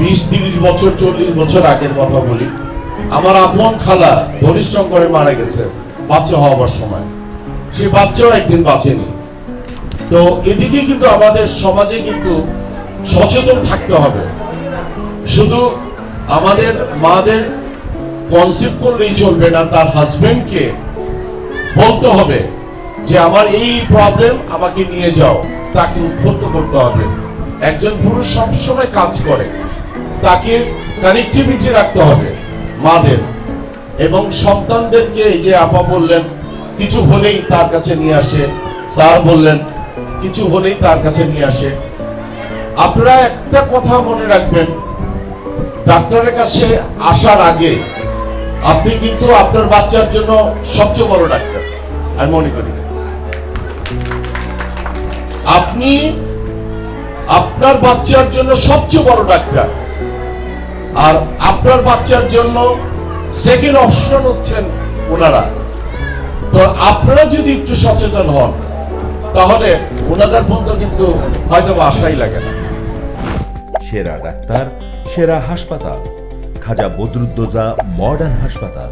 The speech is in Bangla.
বিশ, তিরিশ বছর, চল্লিশ বছর আগের কথা বলি। আমার আপন খালা হরিশচন্দ্র করে মারা গেছে, বাচ্চা হওয়ার সময়। সে বাচ্চাও একদিন বাঁচেনি। তো এদিকে কিন্তু আমাদের সমাজে কিন্তু সচেতন থাকতে হবে। শুধু আমাদের মাদের কনসেপ্ট করলেই চলবে না, তার হাজবেন্ডকে বলতে হবে যে, আমার এই প্রবলেম আমাকে নিয়ে যাও, তাকে উদ্বুদ্ধ করতে হবে। একজন পুরুষ সবসময় কাজ করে। তাকে কানেক্টিভিটি রাখতে হবে মাদের। এবং সন্তানদেরকে এই যে আপা বললেন, কিছু হলেই তার কাছে নিয়ে আসে। স্যার বললেন, কিছু হলেই তার কাছে নিয়ে আসে। আপনারা একটা কথা মনে রাখবেন, ডাক্তারের কাছে আসার আগে আপনি কিন্তু আপনার বাচ্চার জন্য সবচেয়ে বড় ডাক্তার, আমি মনে করি। আপনি আপনার বাচ্চার জন্য সবচেয়ে বড় ডাক্তার। আর আপনার বাচ্চার জন্য সেকেন্ড অপশন হচ্ছেন ওনারা। তো আপনারা যদি একটু সচেতন হন, তাহলে ওনাদের পর্যন্ত কিন্তু হয়তো আশাই লাগে না। সেরা ডাক্তার, সেরা হাসপাতাল। খাজা বদরুদ্দোজা মডার্ন হাসপাতাল।